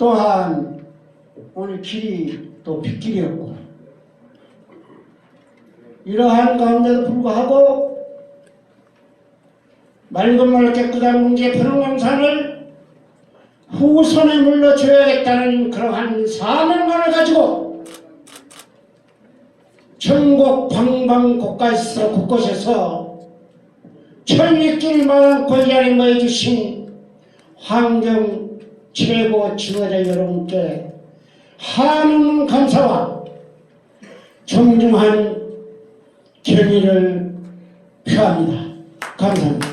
또한 오늘 길이 또 빗길이었고 이러한 가운데도 불구하고 맑은 물 깨끗한 문제 푸른강산을 후손에 물러줘야겠다는 그러한 사명감을 가지고 전국 방방 곳곳에서 곳곳에서 천리길 많고 이 자리에 모여주신 환경 최고 지도자 여러분께 한없는 감사와 정중한 경의를 표합니다. 감사합니다.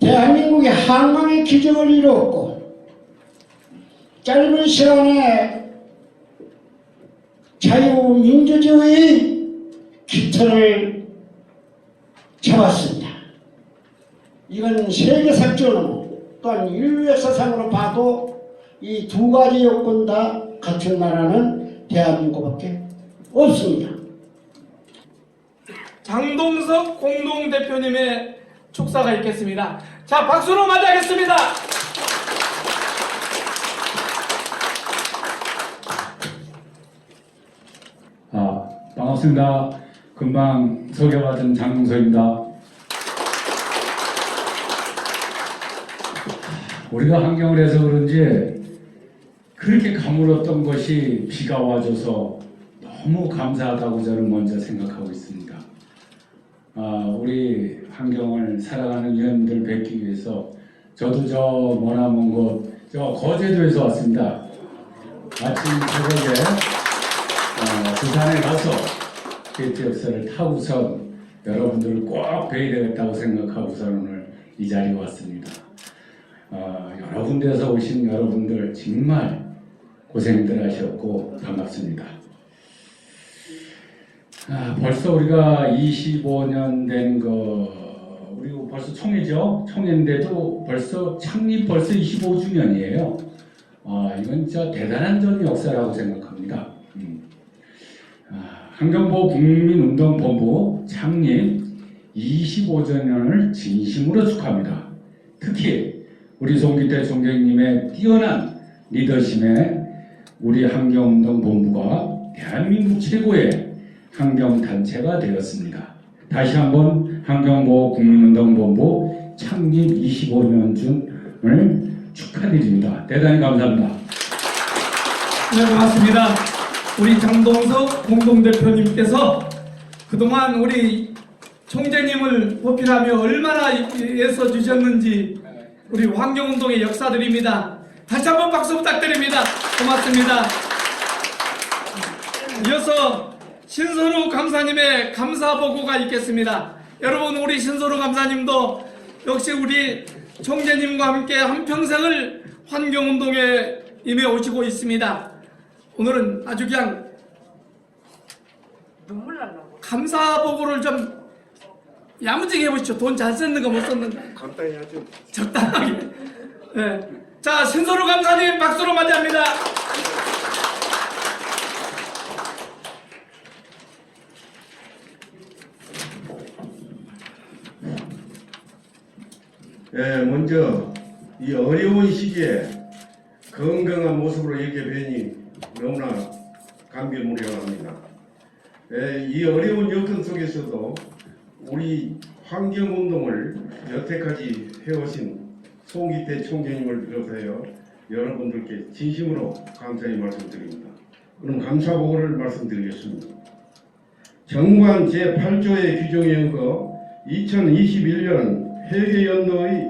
대한민국이 한강의 기적을 이루었고 짧은 시간에 자유민주주의의 깃털을 잡았습니다. 이건 세계사적으로 또한 인류 역사상으로 봐도 이 두 가지 요건 다 갖춘 나라는 대한민국밖에 없습니다. 장동석 공동대표님의 축사가 있겠습니다. 자, 박수로 맞이하겠습니다. 아, 반갑습니다. 금방 소개받은 장동석입니다. 우리가 환경을 해서 그런지 그렇게 가물었던 것이 비가 와줘서 너무 감사하다고 저는 먼저 생각하고 있습니다. 아, 우리 환경을 살아가는 위원들 뵙기 위해서 저도 저 머나먼 곳, 저 거제도에서 왔습니다. 아침 새벽에 어, 부산에 가서 KTX를 타고선 여러분들을 꼭 뵈야 되겠다고 생각하고선 오늘 이 자리에 왔습니다. 어, 여러 군데에서 오신 여러분들 정말 고생들 하셨고 반갑습니다. 아, 벌써 우리가 25년 된 거, 우리 벌써 총회죠? 총회인데도 벌써 창립 벌써 25주년이에요. 아, 이건 진짜 대단한 전 역사라고 생각합니다. 음. 아, 환경보호 국민운동본부 창립 25주년을 진심으로 축하합니다. 특히 우리 송기태 총장님의 뛰어난 리더십에 우리 환경운동본부가 대한민국 최고의 환경단체가 되었습니다. 다시 한번 환경보호 국민운동본부 창립 25년준을 축하드립니다. 대단히 감사합니다. 네, 반갑습니다. 우리 장동석 공동대표님께서 그동안 우리 총재님을 보필하며 얼마나 애써 주셨는지 우리 환경운동의 역사들입니다. 다시 한번 박수 부탁드립니다. 고맙습니다. 이어서 신선우 감사님의 감사 보고가 있겠습니다. 여러분 우리 신선우 감사님도 역시 우리 총재님과 함께 한 평생을 환경운동에 임해 오시고 있습니다. 오늘은 아주 그냥. 감사 보고를 좀 야무지게 해보시죠. 돈잘 썼는가 못 썼는가. 간단히 하죠. 적당하게. 네. 자, 신선우 감사님 박수로 맞이합니다. 예, 먼저 이 어려운 시기에 건강한 모습으로 이렇게 뵈니 너무나 감개무량합니다. 예, 이 어려운 여건 속에서도 우리 환경운동을 여태까지 해오신 송기태 총장님을 비롯하여 여러분들께 진심으로 감사의 말씀드립니다. 그럼 감사보고를 말씀드리겠습니다. 정관 제8조의 규정에 의거 2021년 회계연도의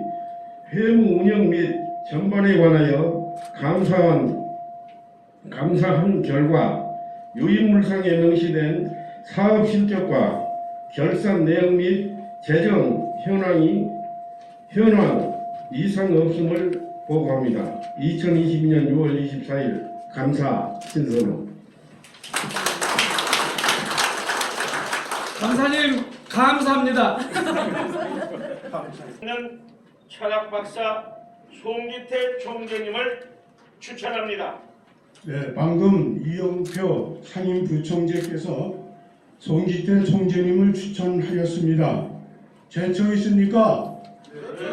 회무 운영 및 전반에 관하여 감사한 감사한 결과 유인물상에 명시된 사업 실적과 결산 내용 및 재정 현황이 현황 이상 없음을 보고합니다. 2022년 6월 24일 감사 신선호 감사님 감사합니다. 는 철학 박사 송기태 총재님을 추천합니다. 네, 방금 이영표 상임부총재께서 송기태 총재님을 추천하였습니다. 제청 있습니까?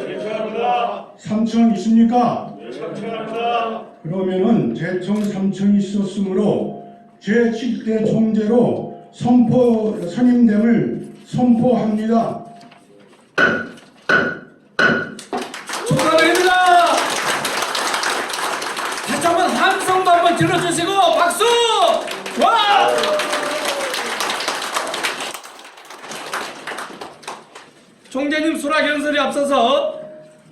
신청합니다. 삼청 있습니까? 신청합니다. 그러면은 대청 삼청이 있었으므로 제7대 총재로 선포 선임됨을 선포합니다. 총재님 수락 연설에 앞서서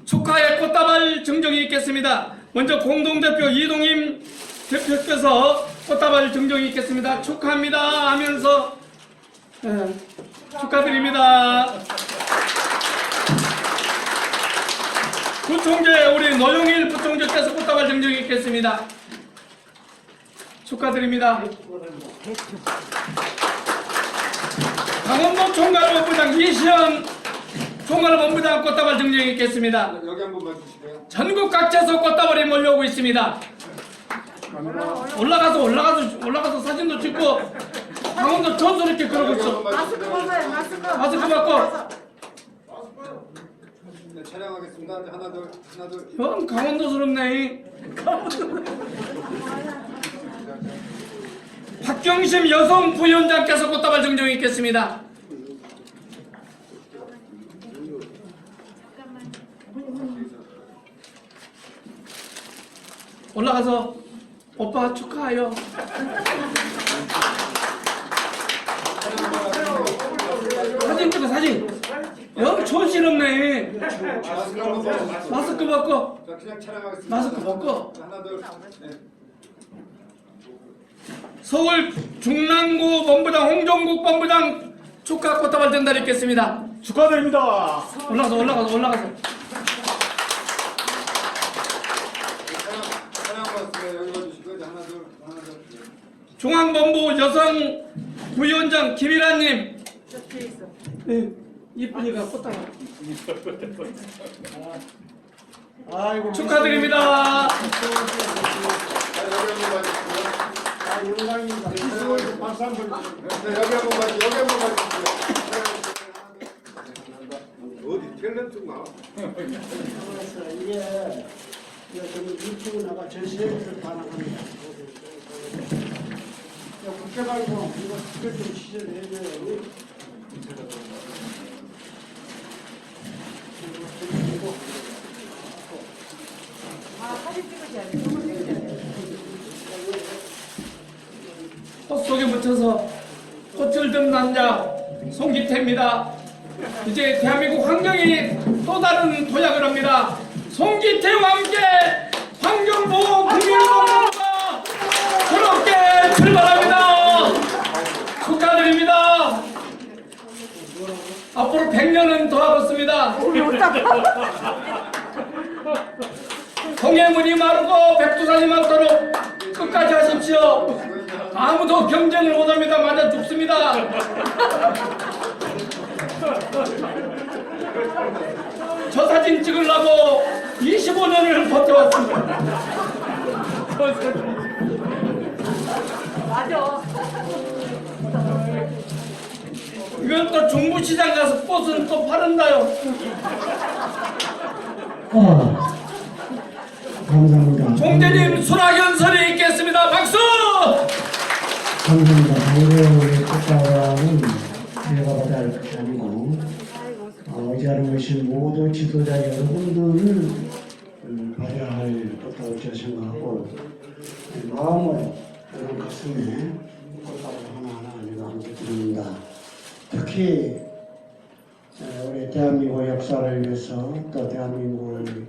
축하의 꽃다발 증정이 있겠습니다. 먼저 공동대표 이동임 대표께서 꽃다발 증정이 있겠습니다. 축하합니다 하면서 예, 축하드립니다. 부총재 우리 노영일 부총재께서 꽃다발 증정이 있겠습니다. 축하드립니다. 강원도 총괄본부장 이시연 총괄 본부장 꽃다발 증정이 있겠습니다. 여기 한 번만 주시고요. 전국 각지에서 꽃다발이 몰려오고 있습니다. 올라가서 올라가서 올라가서 사진도 찍고 강원도 전수 이렇게 그러고 있어. 마스크 벗어요. 마스크. 마스크 벗고. 네, 촬영하겠습니다. 하나 둘 하나 둘. 형 강원도스럽네. 박경심 여성 부위원장께서 꽃다발 증정이 있겠습니다. 올라가서 오빠 축하해요. 사진 찍어 사진. 영 촌스럽네. 마스크 한번 벗어. 마스크 벗고 자, 그냥 촬영하겠습니다. 마스크 벗고 자, 하나 둘. 네. 서울 중랑구 본부장 홍종국 본부장 축하 꽃다발 전달 있겠습니다. 축하드립니다. 올라가서 올라가서 올라가서 촬영 촬영 받았습니다. 여기 봐주시고요. 자, 하나 둘 하나 둘. 중앙본부 여성 부위원장 김일아님. 네, 이쁜이가 꽃다발. 아이고 축하드립니다. 아, 영광입니다. 박수 한번 네, 여기 한번 봐주 여기 한번 봐주시고요. 네, 어디 탤런트인가? 그래서 이게 이거 좀 유튜브 나가 전 세계에서 다 나갑니다. 야, 국회 말고 이거 국회 좀 시전해줘요. 꽃 속에 묻혀서 꽃을 든 남자 송기태입니다. 이제 대한민국 환경이 또 다른 도약을 합니다. 송기태와 함께 환경보호 국민운동가 새롭게 출발합니다. 축하드립니다. 앞으로 100년은 더 하겠습니다. 동해문이 마르고 백두산이 마르도록 끝까지 하십시오. 아무도 경쟁을 못합니다. 맞아 죽습니다. 저 사진 찍으려고 25년을 버텨왔습니다. 이건 또 중부시장 가서 꽃은 또 파른다요. 아, 감사합니다. 총재님 수락연설이 있겠습니다. 박수! 감사합니다. 오늘 꽃다발은 제가 받아야 할 것이 아니고 어, 이 자리에 오신 모두 지도자 여러분들을 음, 받아야 할 꽃다발 제가 생각하고 여러분 가슴에 꽃다발 하나하나 내가 얹어드립니다. 특히 에, 우리 대한민국 역사를 위해서 또 대한민국의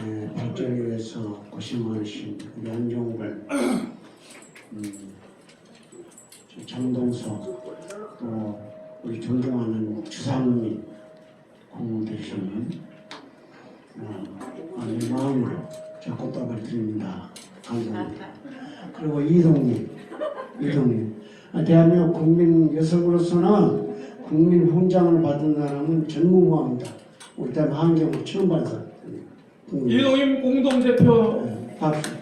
에, 발전을 위해서 고심하신 우리 안종걸 음, 장동석 또 우리 존경하는 주상민 국무대표님 어, 이 마음으로 제가 꽃다발 드립니다. 감사합니다. 그리고 이동님, 이동님. 아, 대한민국 국민 여성으로서는 국민 훈장을 받은 사람은 전무후무합니다. 우리 때 환경을 처음 받은 사람. 이동임 공동대표 네, 박수.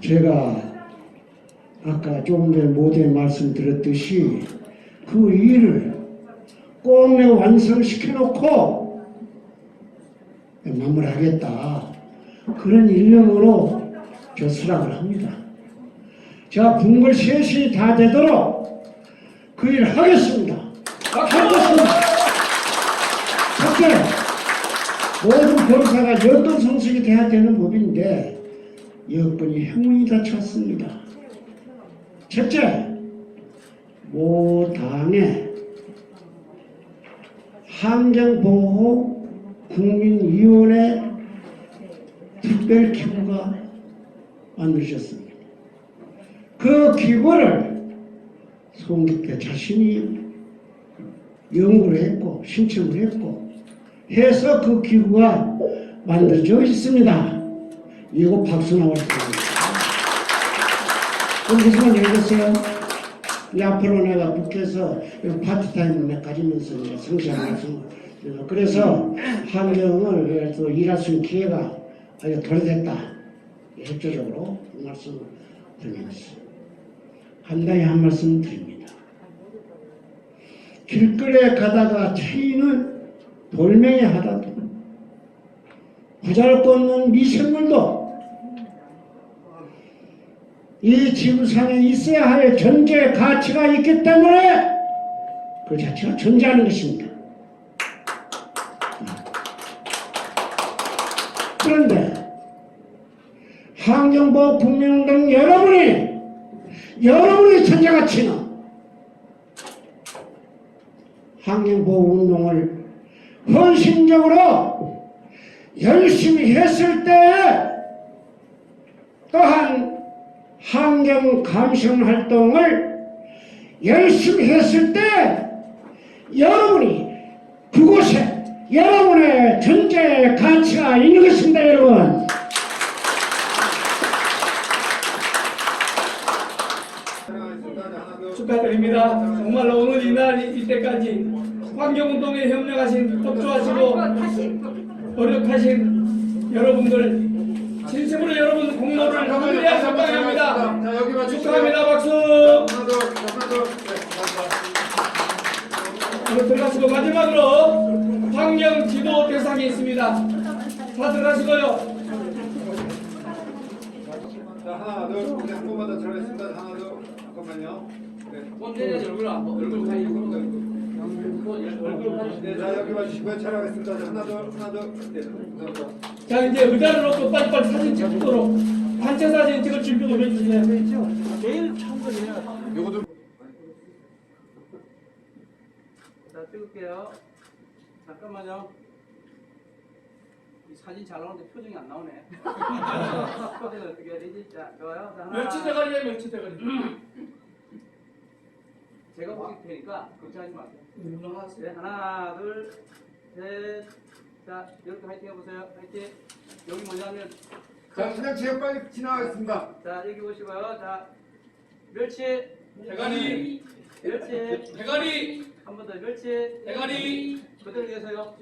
제가 아까 조금 전에 모두에 말씀드렸듯이 그 일을 꼭 내가 완성시켜 놓고 마무리하겠다 그런 일념으로 저 수락을 합니다. 제가 분걸 셋이 다 되도록 그 일을 하겠습니다. 하겠습니다. 첫째, 모든 변사가 여건 성숙이 돼야 되는 법인데 여건이 행운이 다 찼습니다. 첫째, 모 당에 환경보호 국민위원회 특별기구가 만들어졌습니다. 그 기구를 송기태 자신이 연구를 했고 신청을 했고 해서 그 기구가 만들어져 있습니다. 이거 박수 나올 겁니다. 말 읽었어요? 이제 앞으로 내가 국회에서 파트타임을 내 가지면서 성실한 말씀 그래서 환경을 또 일할 수 있는 기회가 아주 덜 됐다. 협조적으로 말씀을 드리면서 간단히 한 말씀 드립니다. 길거리에 가다가 차이는 돌멩이 하다도 부자를 꽂는 미생물도 이 지구상에 있어야 할 존재 가치가 있기 때문에 그 자체가 존재하는 것입니다. 그런데 환경보호 국민운동 여러분이 여러분의 존재 가치는 환경보호 운동을 헌신적으로 열심히 했을 때 또한 환경 감성 활동을 열심히 했을 때 여러분이 그곳에 여러분의 존재 가치가 있는 것입니다 여러분 축하드립니다. 정말로 오늘 이날 이때까지 환경운동에 협력하신 협조하시고 노력하신 여러분들 진심으로 여러분 공로를 감사합니다. 여기 봐주시고요. 축하합니다. 박수. 네, 감사합니다. 들어가시고 마지막으로 환경 지도 대상이 있습니다. 다 들어가시고요. 자 하나 둘 우리 한 번만 더 들어가겠습니다. 하나 둘 잠깐만요. 네. 꼰대는 얼굴 안 보, 얼굴 가리고 얼굴 가리고 네, 자 여기 봐주시고요. 촬영하겠습니다. 자, 하나 둘 하나 둘. 네, 감사합니다. 자 이제 의자를 놓고 빨리빨리 사진 찍도록 단체 사진 찍을 준비 좀 해주세요. 요거 좀. 자 찍을게요. 잠깐만요. 이 사진 잘 나오는데 표정이 안 나오네. 표정 어떻게 해야 되지? 자 좋아요. 자, 하나. 멸치 대가리에 멸치 대가리. 제가 보실 테니까 걱정하지 마세요. 일어나세요. 네, 하나, 둘, 셋. 자 이렇게 화이팅 해보세요. 화이팅. 여기 뭐냐면 자 그냥 지금 빨리 지나가겠습니다. 자 여기 보시고요. 자 멸치, 대가리, 멸치. 대가리, 한 번 더 멸치. 대가리. 그대로 계세요.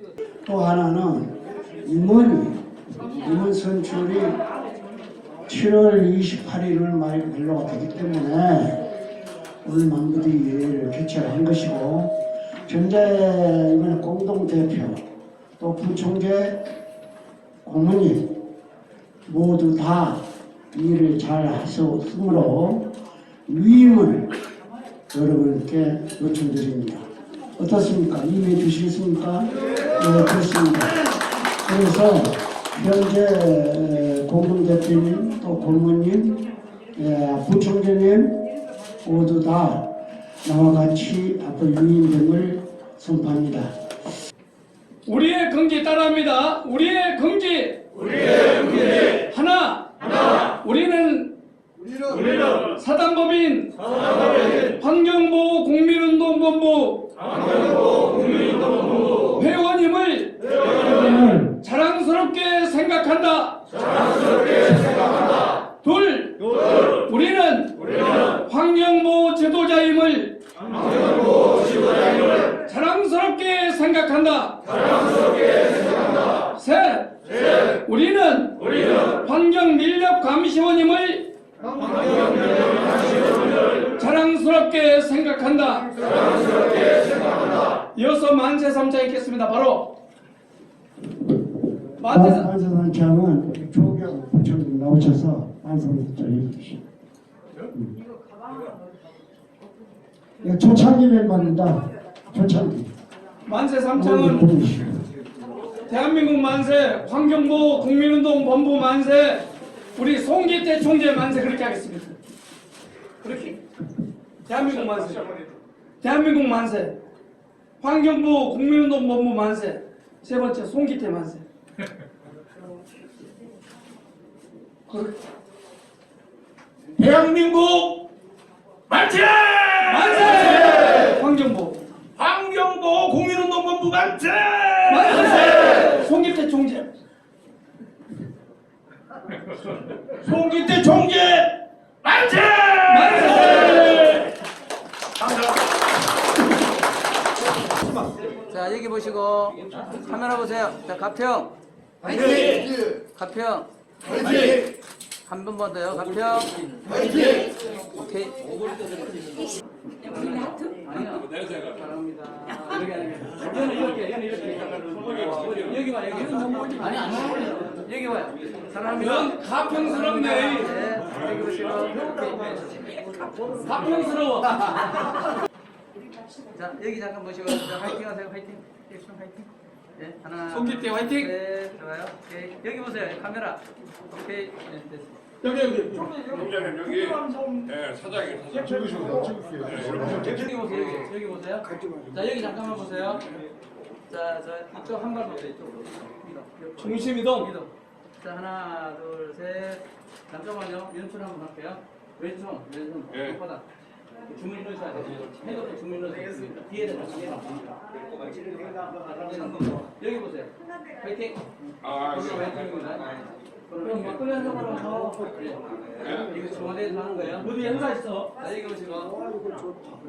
또 하나는 임원이 임원 선출이 7월 28일을 말 근로가 되기 때문에 오늘 만부디 예를 개최를 한 것이고 전제 이번에 공동 대표 또 부총재 고문님 모두 다 일을 잘 하셨으므로 위임을 여러분께 요청드립니다. 어떻습니까? 이해해 주시겠습니까? 네, 그렇습니다. 그래서 현재 공동대표님 또 고문님, 예, 부총재님 모두 다 나와 같이 앞으로 유인 등을 선포합니다. 우리의 긍지 따라합니다. 우리의 긍지. 우리의 긍지. 하나. 하나. 우리는 우리는 사단법인 환경보호 국민운동본부 회원임을 자랑스럽게 생각한다. 둘, 우리는 강경보 제도자임을 강경보 지도자임을 자랑스럽게 생각한다. 자랑스럽게 생각한다. 셋, 셋 우리는, 우리는 환경민력감시원임을 환경민력감시원을 자랑스럽게 생각한다. 자랑스럽게 생각한다. 이어서 만세 삼자 읽겠습니다. 바로 만세 삼자는 조경 부처님 나오셔서 만세 삼자 읽으십시오. 응. 예, 조창기 멤버입니다. 조창기. 만세 삼창은. 대한민국 만세, 환경보 국민운동 본부 만세, 우리 송기태 총재 만세 그렇게 하겠습니다. 그렇게 대한민국 만세, 대한민국 만세, 환경부 국민운동 본부 만세, 세 번째 송기태 만세. 대한민국 만세! 만세! 환경부 환경보 국민운동본부 만세! 만세! 송기태 총재 송기태 총재 만세! 만세! 자 여기 보시고 카메라 보세요. 자 갑평. 갑평. 한 번만 더요. 갑평. 오케이. 아니요. 사랑합니다. 이렇게 하는 게. 얘는 이렇게, 얘는 이렇게. 여기 봐, 여기. 아니, 아니. 여기 봐요. 사랑합니다. 넌 가평스럽네. 네, 보시고. 가평스러워. 자, 여기 잠깐 보시고. 자, 화이팅 하세요. 화이팅. 액션 화이팅. 네, 하나. 송기태 화이팅. 네, 좋아요. 오케이. 여기 보세요. 카메라. 오케이. 네, 됐습니다. 여기 여기. 총장님 여기 예, 사장님 사장 여기 보세요. 여기, 여기 보세요. 자, 여기 잠깐만 보세요. 자, 저 이쪽 한 발만 더 이쪽으로. 이동. 중심 이동. 이동. 자, 하나, 둘, 셋. 잠깐만요. 왼손 한번 할게요. 왼손, 왼손. 예. 손바닥. 주문이 넣으셔야 돼요. 해도 주문이 넣으셔야 돼요. 뒤에 대서 뒤에 여기 보세요. 화이팅. 아 예. 화이팅입니다. 그럼 막걸리 한 잔만 하고. 예. 이거 청와대에서 하는 거예요. 어디 행사 있어? 보시고.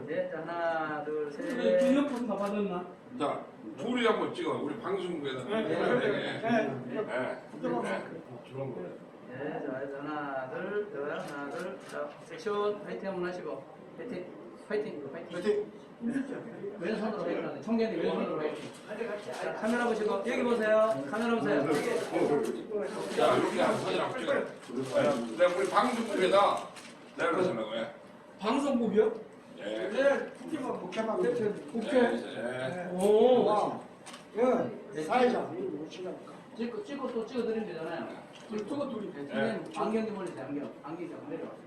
네, 자, 하나, 둘, 왜 셋. 기념품 다 받았나? 자 둘이 한번 찍어 우리 방송국에다 네, 예. 예. 그런 거 네, 자, 그래서 하나, 둘. 하나, 둘. 자, 섹션 화이팅 한번 하시고. 화이팅. 화이팅. 화이팅. 왼손으로 화이팅 하세요. 청년이 왼손으로 화이팅. 자, 카메라 보시고. 여기 보세요. 카메라 보세요. 자 이렇게 한 사진 한번 찍어 내가 우리 방송국에다 내가 그러시는 거야 방송국이요? 예. 네, 국회만 국회만 국회. 예. 오. 예, 사회자. 찍고, 찍고 또 찍어드리면 되잖아요. 저거 둘이. 네, 선생님, 안경 좀 올리세요. 안경. 안경 좀 내려와요. 네. 자,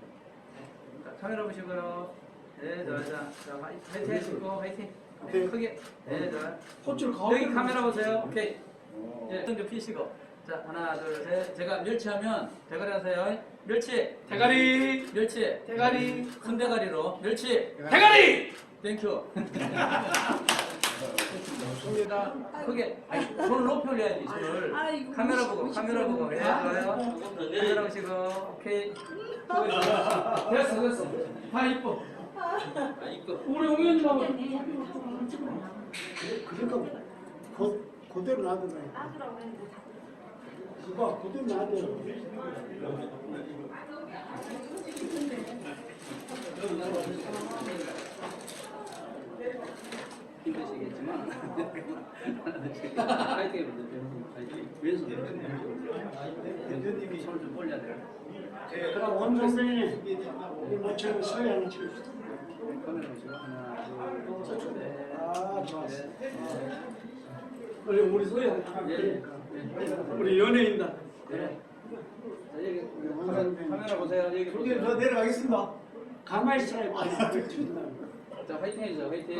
카메라 보시고요. 네, 자, 자, 자, 화이- 화이팅 하시고, 화이팅. 네, 크게. 네, 자. 호줄 가운데. 여기 카메라 보세요. 오케이. 예, 손좀 피시고. 자, 하나, 둘, 셋. 제가 멸치 하면 대가리 하세요. 멸치. 대가리. 멸치. 대가리. 큰 대가리로. 멸치. 대가리. 땡큐. 좋습니다. 크게. 아니, 손을 높이 올려야지, 손을. 카메라 보고, 카메라 보고. 예, 좋아요. 카메라 보시고. 오케이. 됐어 됐어. 다 이뻐. 아, 이거. 우리 홍현님하고 그러니까 그, 그대로 놔두네. 그거 그대로 놔둬. 힘드시겠지만. 파이팅 해보세요. 파이팅. 왼손. 왼손. 손을 좀 올려야 돼요. 그럼 원종병이 우리 모처럼 서해 하나 찍읍시다. 카메라 보시고. 하나, 둘, 셋. 아, 좋았어. 우리 우리 소희 예, 예. 우리 연예인다. 네. 자, 여기 카메라, 카메라 보세요. 여기 보세요. 내려가겠습니다. 가만히 있으라고. 자, 화이팅 해주세요. 화이팅.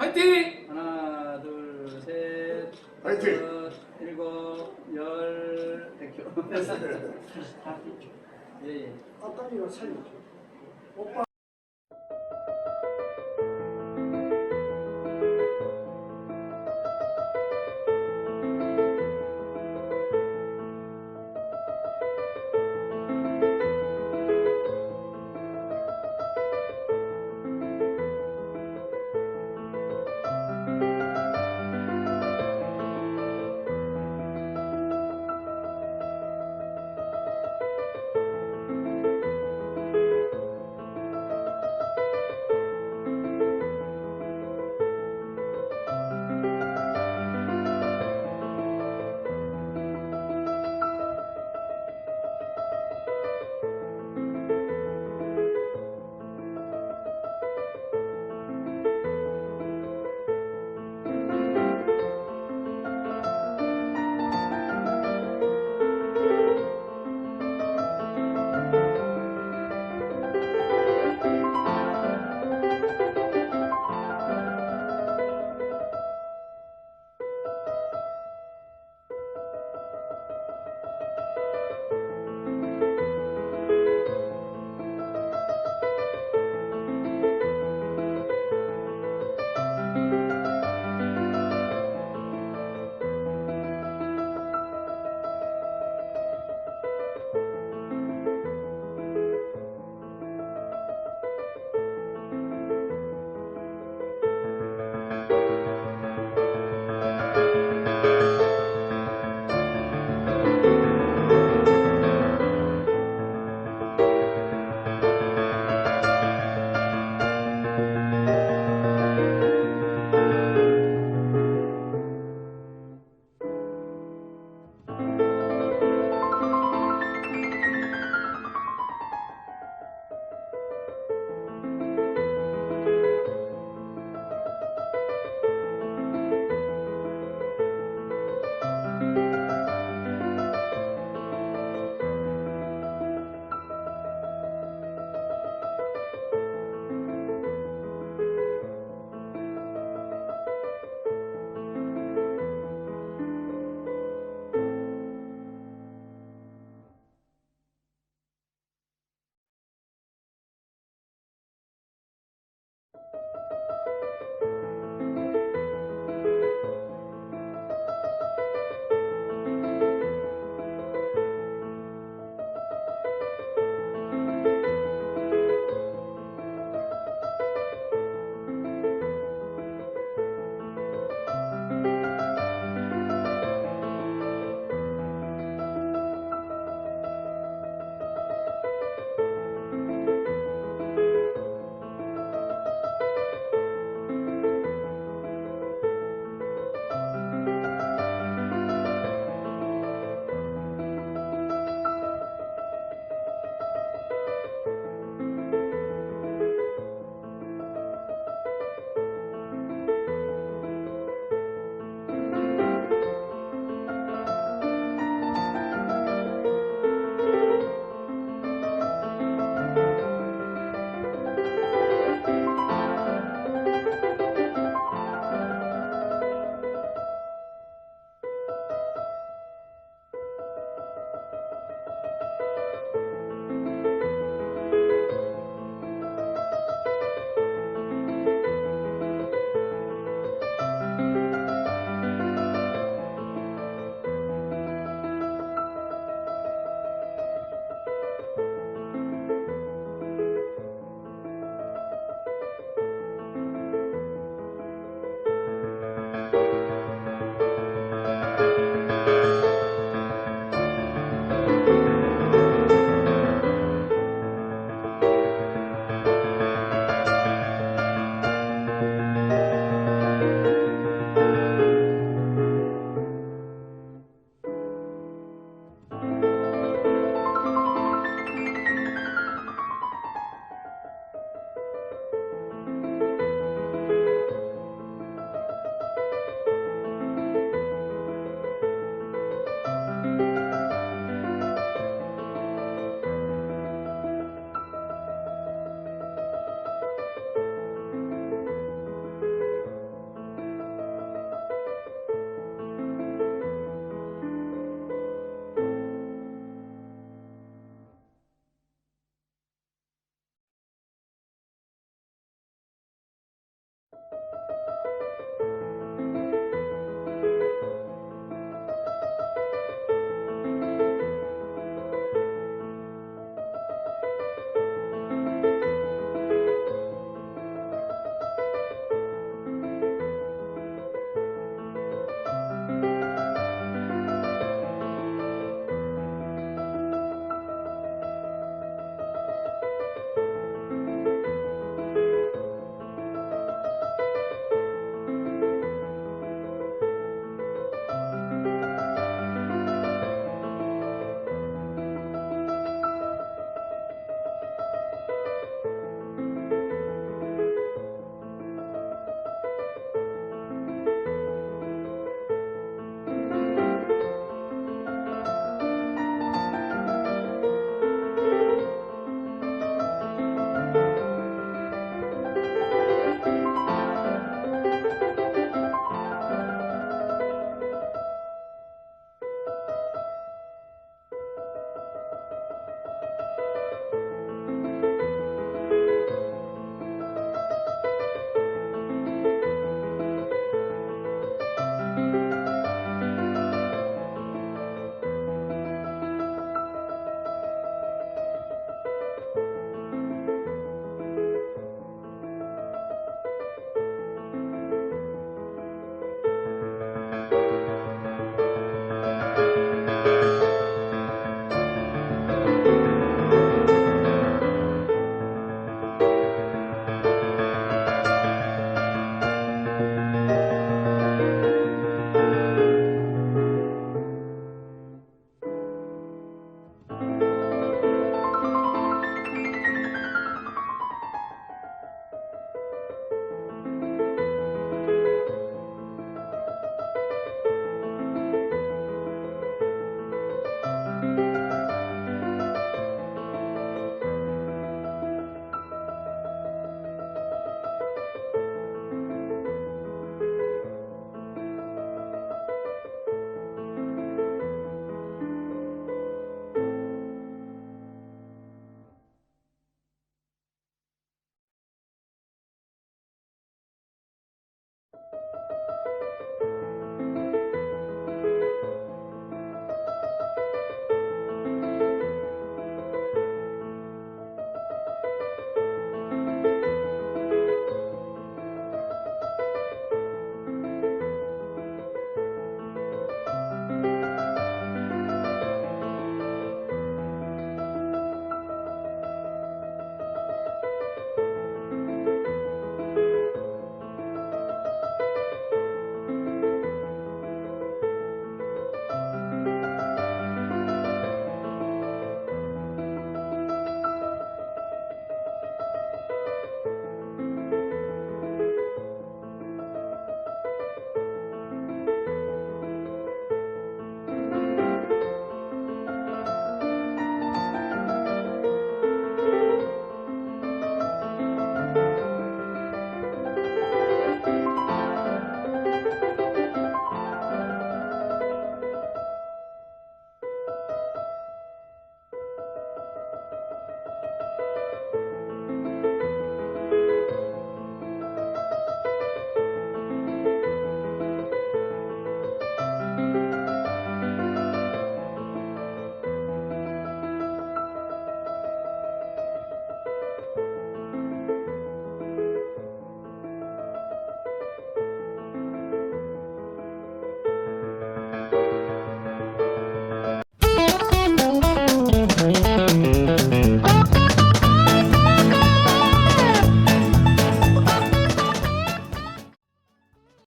화이팅! 하나, 둘, 셋. 화이팅! 다섯, 일곱, 열. 땡큐. 예, 예. 아까 이거 살려줘.